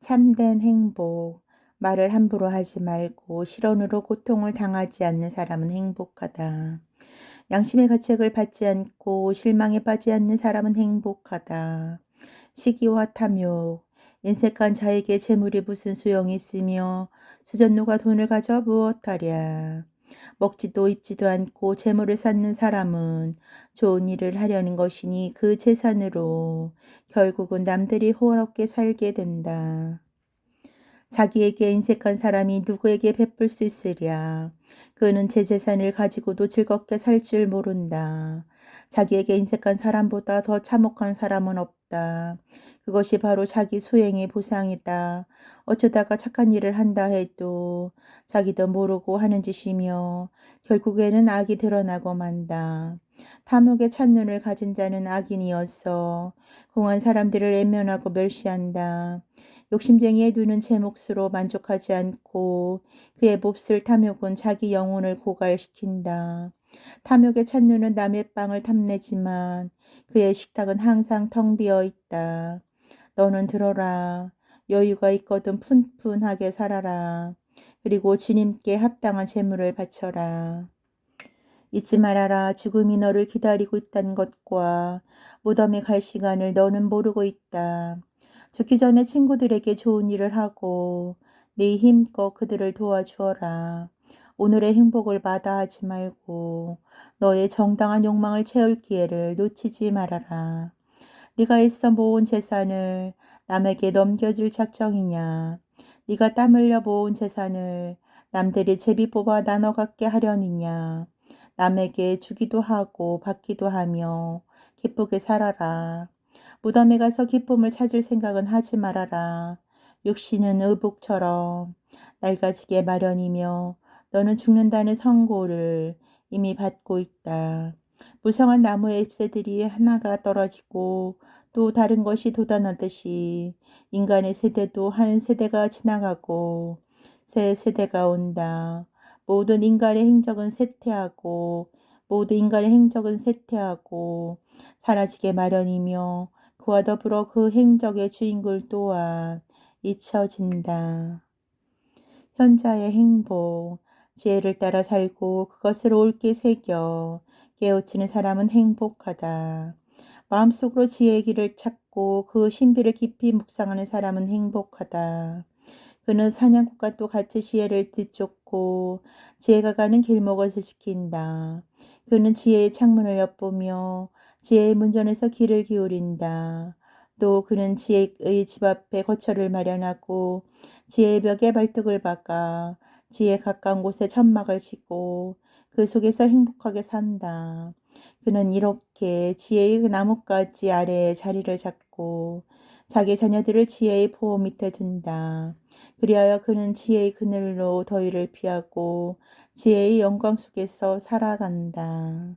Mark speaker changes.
Speaker 1: 참된 행복. 말을 함부로 하지 말고 실언으로 고통을 당하지 않는 사람은 행복하다. 양심의 가책을 받지 않고 실망에 빠지 않는 사람은 행복하다. 시기와 탐욕. 인색한 자에게 재물이 무슨 소용이 있으며 수전노가 돈을 가져 무엇하랴. 먹지도 입지도 않고 재물을 쌓는 사람은 좋은 일을 하려는 것이니 그 재산으로 결국은 남들이 호화롭게 살게 된다. 자기에게 인색한 사람이 누구에게 베풀 수 있으랴. 그는 제 재산을 가지고도 즐겁게 살 줄 모른다. 자기에게 인색한 사람보다 더 참혹한 사람은 없다. 그것이 바로 자기 수행의 보상이다. 어쩌다가 착한 일을 한다 해도 자기도 모르고 하는 짓이며 결국에는 악이 드러나고 만다. 탐욕의 찬눈을 가진 자는 악인이어서 공한 사람들을 애면하고 멸시한다. 욕심쟁이의 눈은 제 몫으로 만족하지 않고 그의 몹쓸 탐욕은 자기 영혼을 고갈시킨다. 탐욕의 찬눈은 남의 빵을 탐내지만 그의 식탁은 항상 텅 비어 있다. 너는 들어라. 여유가 있거든 푼푼하게 살아라. 그리고 주님께 합당한 재물을 바쳐라. 잊지 말아라. 죽음이 너를 기다리고 있다는 것과 무덤에 갈 시간을 너는 모르고 있다. 죽기 전에 친구들에게 좋은 일을 하고 네 힘껏 그들을 도와주어라. 오늘의 행복을 마다하지 말고 너의 정당한 욕망을 채울 기회를 놓치지 말아라. 네가 애써 모은 재산을 남에게 넘겨줄 작정이냐? 네가 땀 흘려 모은 재산을 남들이 제비 뽑아 나눠 갖게 하려니냐? 남에게 주기도 하고 받기도 하며 기쁘게 살아라. 무덤에 가서 기쁨을 찾을 생각은 하지 말아라. 육신은 의복처럼 낡아지게 마련이며 너는 죽는다는 선고를 이미 받고 있다. 무성한 나무의 잎새들이 하나가 떨어지고 또 다른 것이 돋아나듯이 인간의 세대도 한 세대가 지나가고 새 세대가 온다. 모든 인간의 행적은 쇠퇴하고 모든 인간의 행적은 쇠퇴하고 사라지게 마련이며 그와 더불어 그 행적의 주인공 또한 잊혀진다. 현자의 행복, 지혜를 따라 살고 그것을 옳게 새겨 깨우치는 사람은 행복하다. 마음속으로 지혜의 길을 찾고 그 신비를 깊이 묵상하는 사람은 행복하다. 그는 사냥꾼과 또 같이 지혜를 뒤쫓고 지혜가 가는 길목을 지킨다. 그는 지혜의 창문을 엿보며 지혜의 문전에서 귀를 기울인다. 또 그는 지혜의 집 앞에 거처를 마련하고 지혜의 벽에 발등을 박아 지혜 가까운 곳에 천막을 치고 그 속에서 행복하게 산다. 그는 이렇게 지혜의 그 나뭇가지 아래에 자리를 잡고 자기 자녀들을 지혜의 보호 밑에 둔다. 그리하여 그는 지혜의 그늘로 더위를 피하고 지혜의 영광 속에서 살아간다.